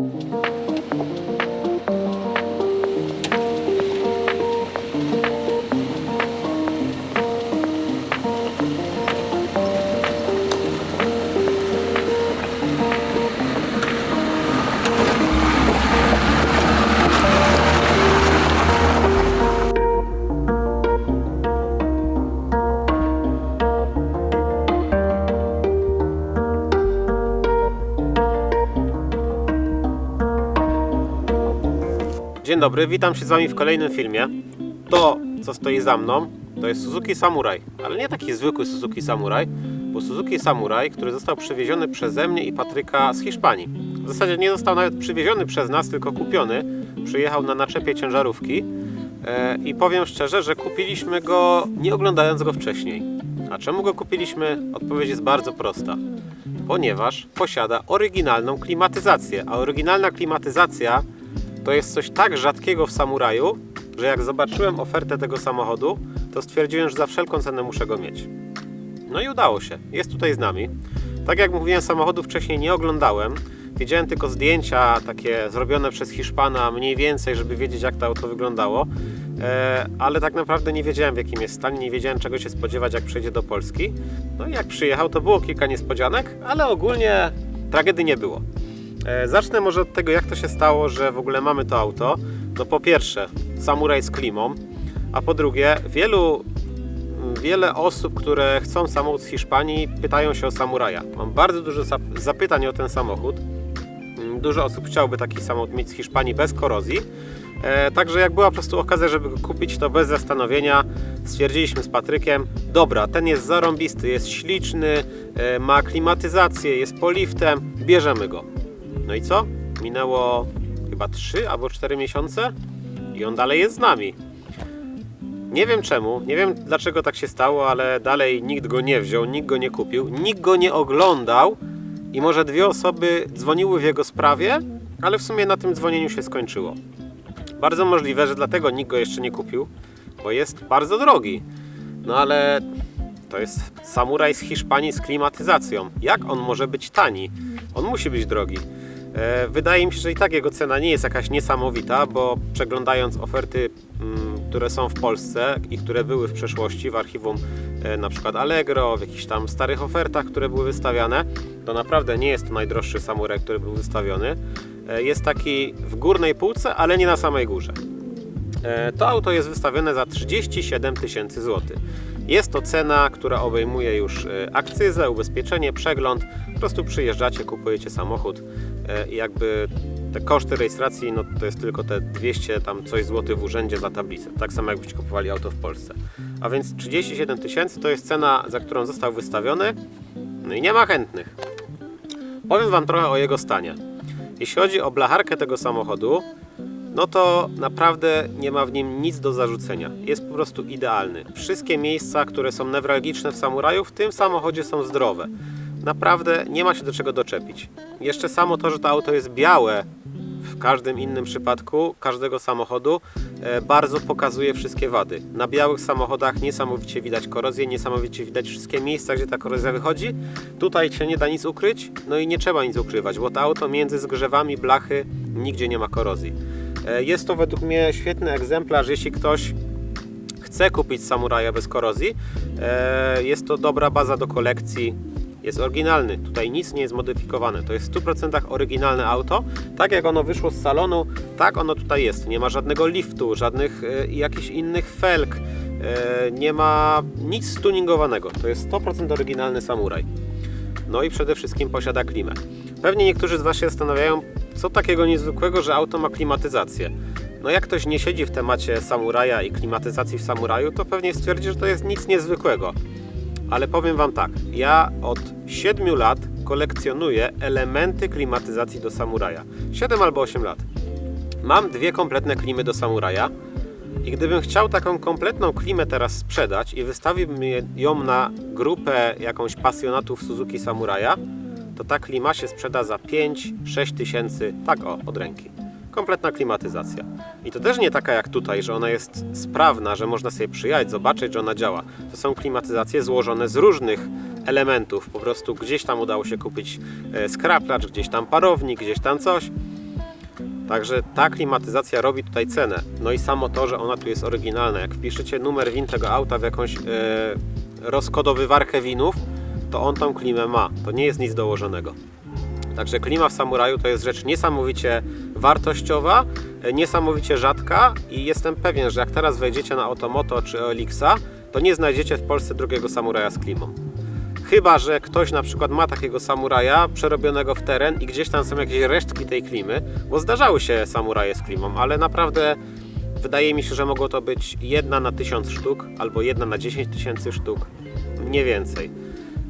Música Dzień dobry, witam się z Wami w kolejnym filmie. To, co stoi za mną, to jest Suzuki Samurai, ale nie taki zwykły Suzuki Samurai, bo Suzuki Samurai, który został przywieziony przeze mnie i Patryka z Hiszpanii. W zasadzie nie został nawet przywieziony przez nas, tylko kupiony. Przyjechał na naczepie ciężarówki e, i powiem szczerze, że kupiliśmy go nie oglądając go wcześniej. A czemu go kupiliśmy? Odpowiedź jest bardzo prosta. Ponieważ posiada oryginalną klimatyzację, a oryginalna klimatyzacja to jest coś tak rzadkiego w samuraju, że jak zobaczyłem ofertę tego samochodu, to stwierdziłem, że za wszelką cenę muszę go mieć. No i udało się. Jest tutaj z nami. Tak jak mówiłem, samochodu wcześniej nie oglądałem. Widziałem tylko zdjęcia takie zrobione przez Hiszpana, mniej więcej, żeby wiedzieć, jak to auto wyglądało. E, ale tak naprawdę nie wiedziałem, w jakim jest stanie, nie wiedziałem, czego się spodziewać, jak przyjdzie do Polski. No i jak przyjechał, to było kilka niespodzianek, ale ogólnie tragedii nie było. E, Zacznę może od tego, jak to się stało, że w ogóle mamy to auto. No po pierwsze, samuraj z klimą, a po drugie, wielu, wiele osób, które chcą samochód z Hiszpanii, pytają się o samuraja. Mam bardzo dużo zap- zapytań o ten samochód. Mm, Dużo osób chciałoby taki samochód mieć z Hiszpanii bez korozji. E, także jak była po prostu okazja, żeby go kupić, to bez zastanowienia stwierdziliśmy z Patrykiem, dobra, ten jest zarąbisty, jest śliczny, e, ma klimatyzację, jest poliftem, bierzemy go. No i co? Minęło chyba 3 albo 4 miesiące i on dalej jest z nami. Nie wiem czemu, nie wiem dlaczego tak się stało, ale dalej nikt go nie wziął, nikt go nie kupił, nikt go nie oglądał i może dwie osoby dzwoniły w jego sprawie, ale w sumie na tym dzwonieniu się skończyło. Bardzo możliwe, że dlatego nikt go jeszcze nie kupił, bo jest bardzo drogi. No ale to jest samuraj z Hiszpanii z klimatyzacją. Jak on może być tani? On musi być drogi. E, Wydaje mi się, że i tak jego cena nie jest jakaś niesamowita, bo przeglądając oferty, mm, które są w Polsce i które były w przeszłości w archiwum e, na przykład Allegro, w jakichś tam starych ofertach, które były wystawiane, to naprawdę nie jest to najdroższy samuraj, który był wystawiony. E, Jest taki w górnej półce, ale nie na samej górze. To auto jest wystawione za 37 tysięcy złotych. Jest to cena, która obejmuje już e, akcyzę, ubezpieczenie, przegląd. Po prostu przyjeżdżacie, kupujecie samochód e, i jakby te koszty rejestracji, no to jest tylko te 200 tam coś złotych w urzędzie za tablicę. Tak samo jakbyście kupowali auto w Polsce. A więc 37 tysięcy to jest cena, za którą został wystawiony. No i nie ma chętnych. Powiem Wam trochę o jego stanie. Jeśli chodzi o blacharkę tego samochodu, no to naprawdę nie ma w nim nic do zarzucenia. Jest po prostu idealny. Wszystkie miejsca, które są newralgiczne w samuraju, w tym samochodzie są zdrowe. Naprawdę nie ma się do czego doczepić. Jeszcze samo to, że to auto jest białe w każdym innym przypadku każdego samochodu e, bardzo pokazuje wszystkie wady. Na białych samochodach niesamowicie widać korozję, niesamowicie widać wszystkie miejsca, gdzie ta korozja wychodzi. Tutaj się nie da nic ukryć, no i nie trzeba nic ukrywać, bo to auto między zgrzewami blachy nigdzie nie ma korozji. E, Jest to według mnie świetny egzemplarz, jeśli ktoś chce kupić samuraja bez korozji. E, Jest to dobra baza do kolekcji. Jest oryginalny, tutaj nic nie jest modyfikowane. To jest w 100% oryginalne auto. Tak jak ono wyszło z salonu, tak ono tutaj jest. Nie ma żadnego liftu, żadnych e, jakichś innych felg. Nie ma nic stuningowanego. To jest 100% oryginalny samuraj. No i przede wszystkim posiada klimę. Pewnie niektórzy z Was się zastanawiają, co takiego niezwykłego, że auto ma klimatyzację. No jak ktoś nie siedzi w temacie samuraja i klimatyzacji w samuraju, to pewnie stwierdzi, że to jest nic niezwykłego. Ale powiem Wam tak, ja od 7 lat kolekcjonuję elementy klimatyzacji do samuraja. 7 albo 8 lat. Mam dwie kompletne klimy do samuraja. I gdybym chciał taką kompletną klimę teraz sprzedać i wystawiłbym ją na grupę jakąś pasjonatów Suzuki Samuraja, to ta klima się sprzeda za 5-6 tysięcy, tak o, od ręki. Kompletna klimatyzacja. I to też nie taka jak tutaj, że ona jest sprawna, że można sobie przyjechać, zobaczyć, że ona działa. To są klimatyzacje złożone z różnych elementów. Po prostu gdzieś tam udało się kupić e, skraplacz, gdzieś tam parownik, gdzieś tam coś. Także ta klimatyzacja robi tutaj cenę. No i samo to, że ona tu jest oryginalna. Jak wpiszecie numer win tego auta w jakąś e, rozkodowywarkę winów, to on tą klimę ma. To nie jest nic dołożonego. Także klima w samuraju to jest rzecz niesamowicie wartościowa, e, niesamowicie rzadka i jestem pewien, że jak teraz wejdziecie na Otomoto czy Elixa, to nie znajdziecie w Polsce drugiego samuraja z klimą. Chyba, że ktoś na przykład ma takiego samuraja przerobionego w teren i gdzieś tam są jakieś resztki tej klimy, bo zdarzały się samuraje z klimą, ale naprawdę wydaje mi się, że mogło to być jedna na tysiąc sztuk albo jedna na 10 tysięcy sztuk, mniej więcej.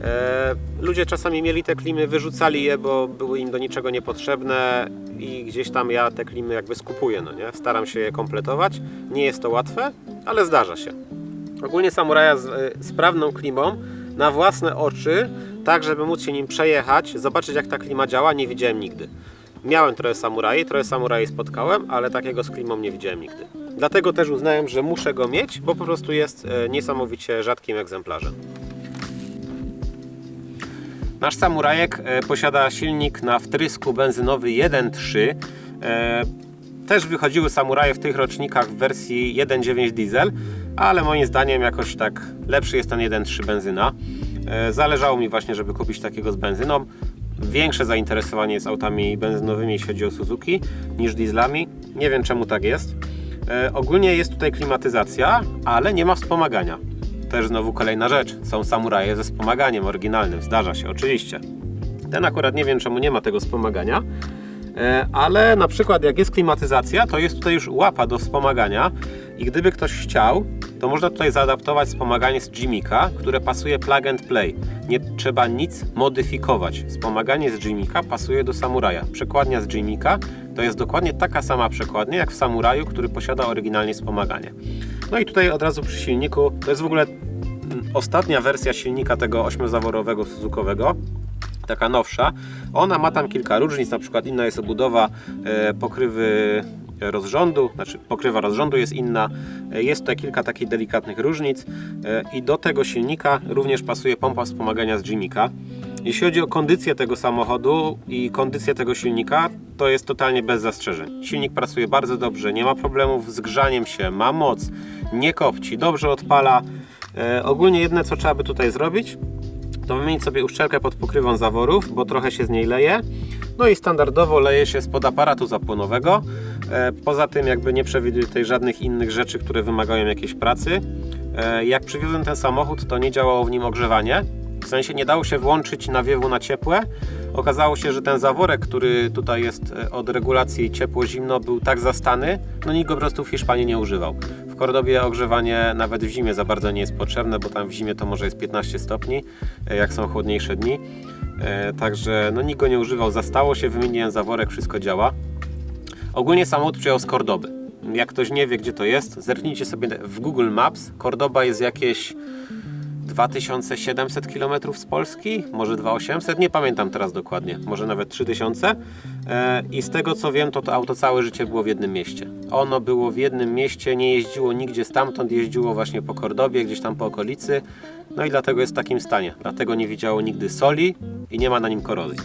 E, ludzie czasami mieli te klimy, wyrzucali je, bo były im do niczego niepotrzebne i gdzieś tam ja te klimy jakby skupuję, no nie? Staram się je kompletować. Nie jest to łatwe, ale zdarza się. Ogólnie samuraja z e, sprawną klimą na własne oczy, tak żeby móc się nim przejechać, zobaczyć jak ta klima działa, nie widziałem nigdy. Miałem trochę samuraji, trochę samuraji spotkałem, ale takiego z klimą nie widziałem nigdy. Dlatego też uznałem, że muszę go mieć, bo po prostu jest e, niesamowicie rzadkim egzemplarzem. Nasz samurajek e, posiada silnik na wtrysku benzynowy 1.3. E, też wychodziły samuraje w tych rocznikach w wersji 1.9 diesel, ale moim zdaniem jakoś tak lepszy jest ten 1.3 benzyna. E, zależało mi właśnie, żeby kupić takiego z benzyną. Większe zainteresowanie jest autami benzynowymi, jeśli chodzi o Suzuki, niż dieslami. Nie wiem czemu tak jest. E, ogólnie jest tutaj klimatyzacja, ale nie ma wspomagania. Też znowu kolejna rzecz. Są samuraje ze wspomaganiem oryginalnym. Zdarza się, oczywiście. Ten akurat nie wiem czemu nie ma tego wspomagania. E, Ale na przykład jak jest klimatyzacja, to jest tutaj już łapa do wspomagania i gdyby ktoś chciał, to można tutaj zaadaptować wspomaganie z Jimika, które pasuje plug and play. Nie trzeba nic modyfikować. Wspomaganie z Jimika pasuje do Samuraja. Przekładnia z Jimika to jest dokładnie taka sama przekładnia jak w Samuraju, który posiada oryginalnie wspomaganie. No i tutaj od razu przy silniku, to jest w ogóle mm, ostatnia wersja silnika tego ośmiozaworowego Suzukowego taka nowsza. Ona ma tam kilka różnic, na przykład inna jest obudowa e, pokrywy rozrządu, znaczy pokrywa rozrządu jest inna. Jest tutaj kilka takich delikatnych różnic e, i do tego silnika również pasuje pompa wspomagania z Jimika. Jeśli chodzi o kondycję tego samochodu i kondycję tego silnika, to jest totalnie bez zastrzeżeń. Silnik pracuje bardzo dobrze, nie ma problemów z grzaniem się, ma moc, nie kopci, dobrze odpala. E, ogólnie jedne co trzeba by tutaj zrobić, to wymienić sobie uszczelkę pod pokrywą zaworów, bo trochę się z niej leje. No i standardowo leje się spod aparatu zapłonowego. E, Poza tym jakby nie przewiduję tutaj żadnych innych rzeczy, które wymagają jakiejś pracy. E, Jak przywiozłem ten samochód, to nie działało w nim ogrzewanie. W sensie nie dało się włączyć nawiewu na ciepłe. Okazało się, że ten zaworek, który tutaj jest e, od regulacji ciepło-zimno, był tak zastany, no nikt go po prostu w Hiszpanii nie używał. W Kordobie ogrzewanie nawet w zimie za bardzo nie jest potrzebne, bo tam w zimie to może jest 15 stopni, jak są chłodniejsze dni. Także no nikt go nie używał, zastało się, wymieniłem zaworek, wszystko działa. Ogólnie samochód przyjechał z Kordoby. Jak ktoś nie wie, gdzie to jest, zerknijcie sobie w Google Maps. Kordoba jest jakieś 2700 km z Polski, może 2800, nie pamiętam teraz dokładnie, może nawet 3000. E, I z tego co wiem, to to auto całe życie było w jednym mieście. Ono było w jednym mieście, nie jeździło nigdzie stamtąd, jeździło właśnie po Kordobie, gdzieś tam po okolicy. No i dlatego jest w takim stanie. Dlatego nie widziało nigdy soli i nie ma na nim korozji.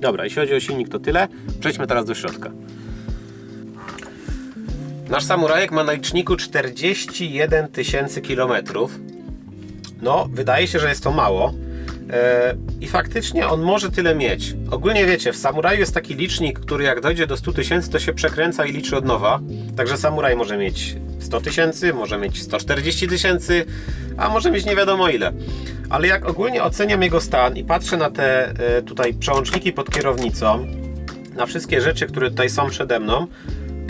Dobra, jeśli chodzi o silnik, to tyle. Przejdźmy teraz do środka. Nasz samurajek ma na liczniku 41 tysięcy kilometrów. No, wydaje się, że jest to mało. E, I faktycznie on może tyle mieć. Ogólnie wiecie, w samuraju jest taki licznik, który jak dojdzie do 100 tysięcy, to się przekręca i liczy od nowa. Także samuraj może mieć 100 tysięcy, może mieć 140 tysięcy, a może mieć nie wiadomo ile. Ale jak ogólnie oceniam jego stan i patrzę na te e, tutaj przełączniki pod kierownicą, na wszystkie rzeczy, które tutaj są przede mną,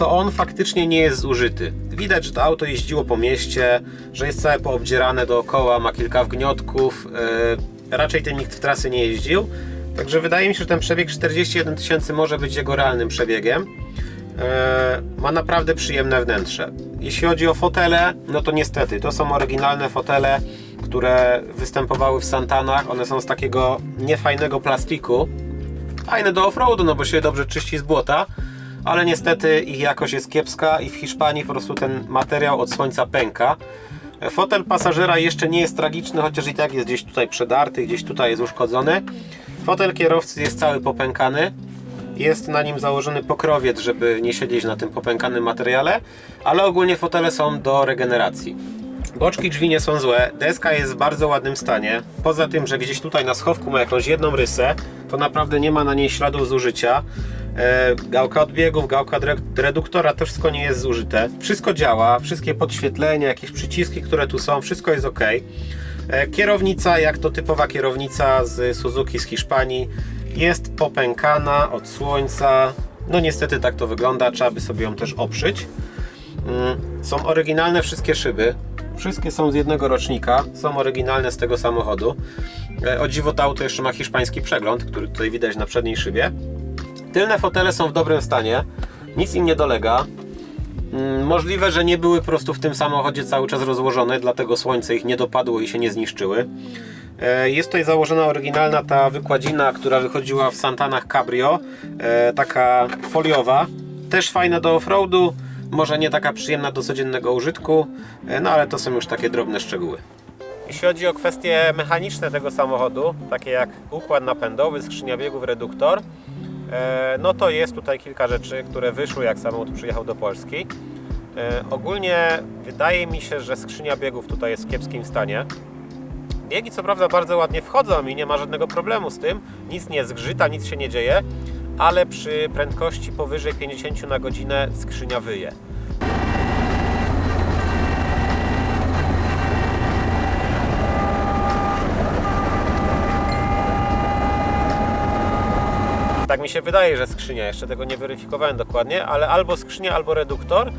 to on faktycznie nie jest zużyty. Widać, że to auto jeździło po mieście, że jest całe poobdzierane dookoła, ma kilka wgniotków. Yy, raczej tym nikt w trasy nie jeździł. Także wydaje mi się, że ten przebieg 41 tysięcy może być jego realnym przebiegiem. Yy, ma naprawdę przyjemne wnętrze. Jeśli chodzi o fotele, no to niestety, to są oryginalne fotele, które występowały w Santanach. One są z takiego niefajnego plastiku. Fajne do offroadu, no bo się dobrze czyści z błota ale niestety ich jakość jest kiepska i w Hiszpanii po prostu ten materiał od słońca pęka. Fotel pasażera jeszcze nie jest tragiczny, chociaż i tak jest gdzieś tutaj przedarty, gdzieś tutaj jest uszkodzony. Fotel kierowcy jest cały popękany. Jest na nim założony pokrowiec, żeby nie siedzieć na tym popękanym materiale, ale ogólnie fotele są do regeneracji. Boczki drzwi nie są złe, deska jest w bardzo ładnym stanie. Poza tym, że gdzieś tutaj na schowku ma jakąś jedną rysę, to naprawdę nie ma na niej śladów zużycia. E, gałka odbiegów, gałka reduktora, to wszystko nie jest zużyte. Wszystko działa, wszystkie podświetlenia, jakieś przyciski, które tu są, wszystko jest ok. E, Kierownica, jak to typowa kierownica z Suzuki z Hiszpanii, jest popękana od słońca. No niestety tak to wygląda, trzeba by sobie ją też oprzeć. Mm, Są oryginalne wszystkie szyby. Wszystkie są z jednego rocznika, są oryginalne z tego samochodu. E, O dziwo to auto jeszcze ma hiszpański przegląd, który tutaj widać na przedniej szybie. Tylne fotele są w dobrym stanie, nic im nie dolega. Mm, Możliwe, że nie były po prostu w tym samochodzie cały czas rozłożone, dlatego słońce ich nie dopadło i się nie zniszczyły. E, Jest tutaj założona oryginalna ta wykładzina, która wychodziła w Santanach Cabrio, e, taka foliowa, też fajna do offroadu, może nie taka przyjemna do codziennego użytku, e, no ale to są już takie drobne szczegóły. Jeśli chodzi o kwestie mechaniczne tego samochodu, takie jak układ napędowy, skrzynia biegów, reduktor, no to jest tutaj kilka rzeczy, które wyszły jak samochód przyjechał do Polski. E, Ogólnie wydaje mi się, że skrzynia biegów tutaj jest w kiepskim stanie. Biegi co prawda bardzo ładnie wchodzą i nie ma żadnego problemu z tym, nic nie zgrzyta, nic się nie dzieje, ale przy prędkości powyżej 50 na godzinę skrzynia wyje. Się wydaje, że skrzynia, jeszcze tego nie weryfikowałem dokładnie, ale albo skrzynia, albo reduktor.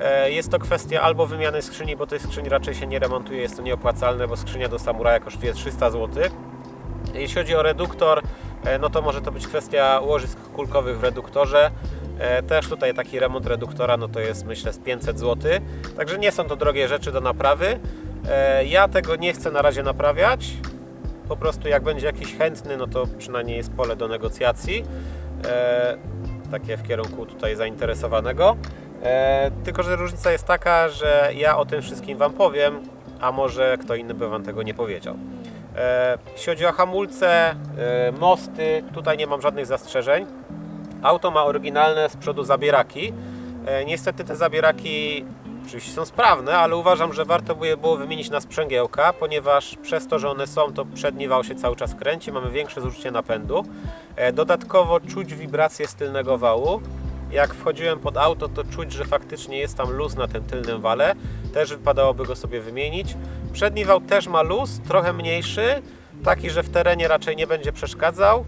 E, Jest to kwestia albo wymiany skrzyni, bo tej skrzyni raczej się nie remontuje, jest to nieopłacalne, bo skrzynia do samuraja kosztuje 300 zł. Jeśli chodzi o reduktor, e, no to może to być kwestia łożysk kulkowych w reduktorze. E, Też tutaj taki remont reduktora, no to jest myślę z 500 zł. Także nie są to drogie rzeczy do naprawy. Ja tego nie chcę na razie naprawiać. Po prostu jak będzie jakiś chętny, no to przynajmniej jest pole do negocjacji. E, takie w kierunku tutaj zainteresowanego. E, tylko, że różnica jest taka, że ja o tym wszystkim Wam powiem, a może kto inny by Wam tego nie powiedział. E, jeśli chodzi o hamulce, e, mosty, tutaj nie mam żadnych zastrzeżeń. Auto ma oryginalne z przodu zabieraki. E, niestety te zabieraki oczywiście są sprawne, ale uważam, że warto by je było wymienić na sprzęgiełka, ponieważ przez to, że one są, to przedni wał się cały czas kręci, mamy większe zużycie napędu. E, dodatkowo czuć wibrację z tylnego wału. Jak wchodziłem pod auto, to czuć, że faktycznie jest tam luz na tym tylnym wale. Też wypadałoby go sobie wymienić. Przedni wał też ma luz, trochę mniejszy, taki, że w terenie raczej nie będzie przeszkadzał,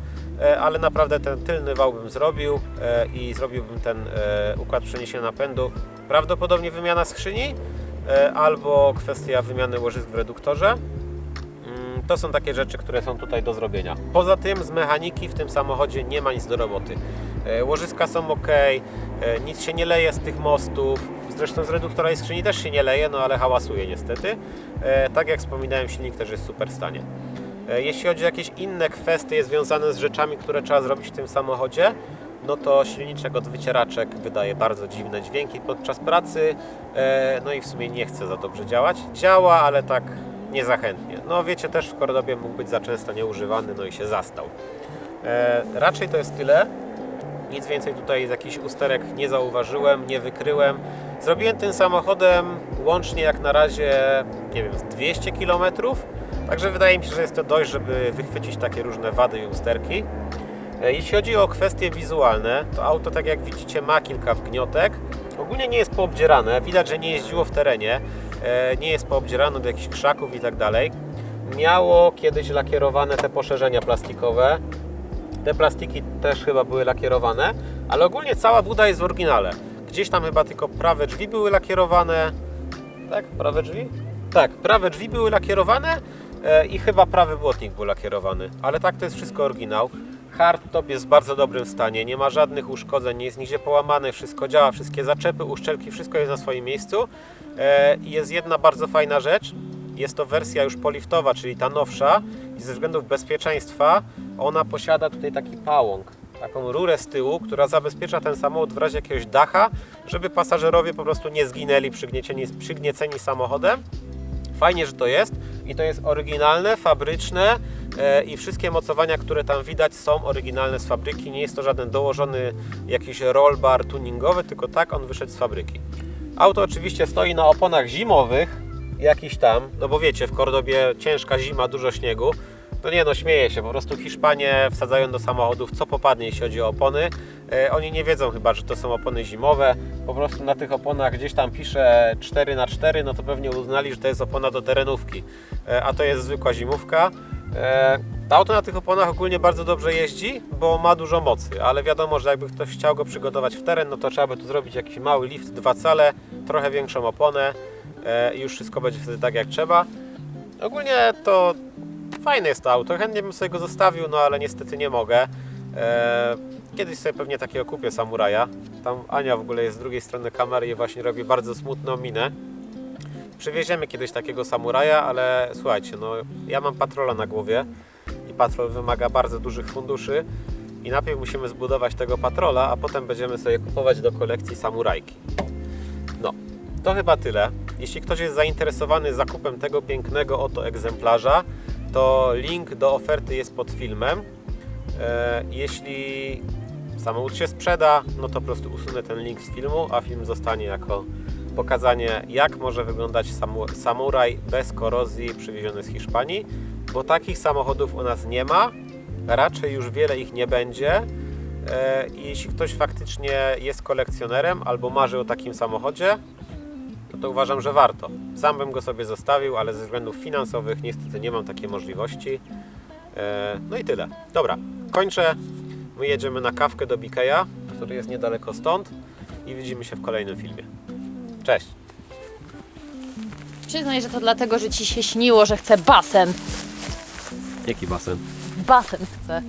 ale naprawdę ten tylny wał bym zrobił e, i zrobiłbym ten e, układ przeniesienia napędu. Prawdopodobnie wymiana skrzyni e, albo kwestia wymiany łożysk w reduktorze. Mm, To są takie rzeczy, które są tutaj do zrobienia. Poza tym z mechaniki w tym samochodzie nie ma nic do roboty. E, Łożyska są ok, e, nic się nie leje z tych mostów. Zresztą z reduktora i skrzyni też się nie leje, no ale hałasuje niestety. E, Tak jak wspominałem, silnik też jest w super stanie. E, Jeśli chodzi o jakieś inne kwestie związane z rzeczami, które trzeba zrobić w tym samochodzie, no to silniczek od wycieraczek wydaje bardzo dziwne dźwięki podczas pracy, e, no i w sumie nie chce za dobrze działać. Działa, ale tak niezachętnie. No wiecie, też w Cordobie mógł być za często nieużywany, no i się zastał. E, Raczej to jest tyle. Nic więcej tutaj z jakichś usterek nie zauważyłem, nie wykryłem. Zrobiłem tym samochodem łącznie jak na razie, nie wiem, z 200 km. Także wydaje mi się, że jest to dość, żeby wychwycić takie różne wady i usterki. E, Jeśli chodzi o kwestie wizualne, to auto, tak jak widzicie, ma kilka wgniotek. Ogólnie nie jest poobdzierane, widać, że nie jeździło w terenie, e, nie jest poobdzierane do jakichś krzaków i tak dalej. Miało kiedyś lakierowane te poszerzenia plastikowe, te plastiki też chyba były lakierowane, ale ogólnie cała buda jest w oryginale. Gdzieś tam chyba tylko prawe drzwi były lakierowane. Tak, prawe drzwi? Tak, prawe drzwi były lakierowane i chyba prawy błotnik był lakierowany, ale tak to jest wszystko oryginał. Hardtop jest w bardzo dobrym stanie, nie ma żadnych uszkodzeń, nie jest nigdzie połamany, wszystko działa, wszystkie zaczepy, uszczelki, wszystko jest na swoim miejscu. E, Jest jedna bardzo fajna rzecz, jest to wersja już poliftowa, czyli ta nowsza i ze względów bezpieczeństwa ona posiada tutaj taki pałąk, taką rurę z tyłu, która zabezpiecza ten samochód w razie jakiegoś dacha, żeby pasażerowie po prostu nie zginęli przygnieceni samochodem. Fajnie, że to jest i to jest oryginalne, fabryczne, e, i wszystkie mocowania, które tam widać są oryginalne z fabryki. Nie jest to żaden dołożony jakiś roll bar tuningowy, tylko tak on wyszedł z fabryki. Auto oczywiście stoi na oponach zimowych, jakiś tam, no bo wiecie, w Kordobie ciężka zima, dużo śniegu. No nie no, śmieję się, po prostu Hiszpanie wsadzają do samochodów co popadnie, jeśli chodzi o opony. E, oni nie wiedzą chyba, że to są opony zimowe. Po prostu na tych oponach gdzieś tam pisze 4x4, no to pewnie uznali, że to jest opona do terenówki. E, a to jest zwykła zimówka. E, to auto na tych oponach ogólnie bardzo dobrze jeździ, bo ma dużo mocy, ale wiadomo, że jakby ktoś chciał go przygotować w teren, no to trzeba by tu zrobić jakiś mały lift, dwa cale, trochę większą oponę i już wszystko będzie wtedy tak jak trzeba. Ogólnie to fajne jest to auto, chętnie bym sobie go zostawił, no ale niestety nie mogę. E, kiedyś sobie pewnie takiego kupię samuraja. Tam Ania w ogóle jest z drugiej strony kamery i właśnie robi bardzo smutną minę. Przywieziemy kiedyś takiego samuraja, ale słuchajcie, no ja mam patrola na głowie i patrol wymaga bardzo dużych funduszy i najpierw musimy zbudować tego patrola, a potem będziemy sobie kupować do kolekcji samurajki. No, to chyba tyle. Jeśli ktoś jest zainteresowany zakupem tego pięknego oto egzemplarza, to link do oferty jest pod filmem. E, Jeśli samochód się sprzeda, no to po prostu usunę ten link z filmu, a film zostanie jako pokazanie, jak może wyglądać samu- samuraj bez korozji przywieziony z Hiszpanii, bo takich samochodów u nas nie ma, raczej już wiele ich nie będzie. E, Jeśli ktoś faktycznie jest kolekcjonerem albo marzy o takim samochodzie, no to uważam, że warto. Sam bym go sobie zostawił, ale ze względów finansowych niestety nie mam takiej możliwości. E, No i tyle. Dobra, kończę. My jedziemy na kawkę do Bikeya, który jest niedaleko stąd i widzimy się w kolejnym filmie. Cześć! Przyznaj, że to dlatego, że ci się śniło, że chcę basen. Jaki basen? Basen chcę.